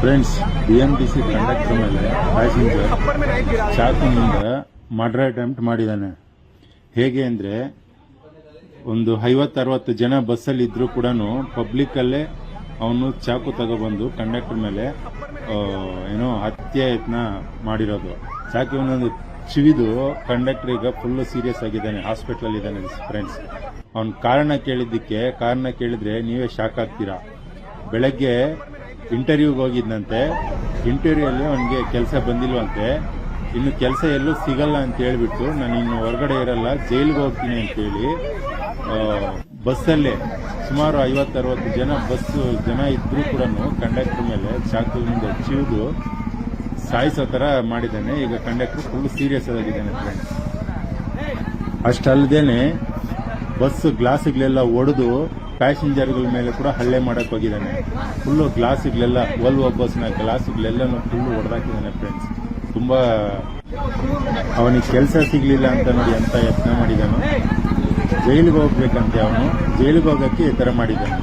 Friends B M T C conductor ಮೇಲೆ passenger ಚಾಕುನಿಂದ murder attempt ಮಾಡಿದ್ದಾನೆ. ಹೇಗೆ ಅಂದರೆ, ಒಂದು ಐವತ್ತರವತ್ತು ಜನ ಬಸ್ಸಲ್ಲಿ ಇದ್ರೂ ಕೂಡ ಪಬ್ಲಿಕ್ಕಲ್ಲೇ ಅವನು ಚಾಕು ತಗೊಬಂದು ಕಂಡಕ್ಟರ್ ಮೇಲೆ ಏನೋ ಹತ್ಯೆ ಯತ್ನ ಮಾಡಿರೋದು. ಚಾಕು ಒಂದೊಂದು ಚಿವಿದು ಕಂಡಕ್ಟರ್ ಈಗ ಫುಲ್ಲು ಸೀರಿಯಸ್ ಆಗಿದ್ದಾನೆ ಹಾಸ್ಪಿಟ್ಲಲ್ಲಿದ್ದಾನೆ ಇದ್ದಾನೆ ಫ್ರೆಂಡ್ಸ್ ಅವನ ಕಾರಣ ಕೇಳಿದ್ದಕ್ಕೆ, ಕಾರಣ ಕೇಳಿದ್ರೆ ನೀವೇ ಶಾಕ್ ಆಗ್ತೀರಾ? ಬೆಳಗ್ಗೆ ಇಂಟರ್ವ್ಯೂಗೆ ಹೋಗಿದ್ದಂತೆ ಇಂಟರ್ವ್ಯೂಯಲ್ಲಿ ಅವನಿಗೆ ಕೆಲಸ ಬಂದಿಲ್ವಂತೆ. ಇನ್ನು ಕೆಲಸ ಎಲ್ಲೂ ಸಿಗಲ್ಲ ಅಂತ ಹೇಳಿಬಿಟ್ಟು ನಾನು ಇನ್ನು ಹೊರಗಡೆ ಇರಲ್ಲ, ಜೈಲಿಗೆ ಹೋಗ್ತೀನಿ ಅಂತೇಳಿ ಬಸ್ಸಲ್ಲೇ ಸುಮಾರು ಐವತ್ತರವತ್ತು ಜನ, ಬಸ್ ಜನ ಇದ್ರೂ ಕೂಡ ಕಂಡಕ್ಟರ್ ಮೇಲೆ ಚಾಕುವಿನಿಂದ ಚಿವಿದು ಸಾಯಿಸೋ ಥರ ಮಾಡಿದ್ದಾನೆ. ಈಗ ಕಂಡಕ್ಟರ್ ಫುಲ್ ಸೀರಿಯಸ್ ಆಗಿದ್ದಾನೆ ಫ್ರೆಂಡ್ಸ್ ಅಷ್ಟಲ್ಲದೇನೆ ಬಸ್ ಗ್ಲಾಸ್ಗಳೆಲ್ಲ ಒಡೆದು ಪ್ಯಾಸೆಂಜರ್ಗಳ ಮೇಲೆ ಕೂಡ ಹಲ್ಲೆ ಮಾಡಕ್ಕೆ ಹೋಗಿದ್ದಾನೆ. ಫುಲ್ಲು ಗ್ಲಾಸ್ಗಳೆಲ್ಲ ವಲ್ವೋ ಬಸ್ನ ಗ್ಲಾಸ್ಗಳೆಲ್ಲನೂ ಫುಲ್ಲು ಹೊಡೆದಾಕಿದ್ದಾನೆ ಫ್ರೆಂಡ್ಸ್ ತುಂಬಾ ಅವನಿಗೆ ಕೆಲಸ ಸಿಗ್ಲಿಲ್ಲ ಅಂತ ನೋಡಿ ಅಂತ ಯತ್ನ ಮಾಡಿದಾನು. ಜೈಲಿಗೆ ಹೋಗ್ಬೇಕಂತೆ ಅವನು. ಜೈಲಿಗೆ ಹೋಗಕ್ಕೆ ಈ ತರ ಮಾಡಿದ್ದಾನೆ.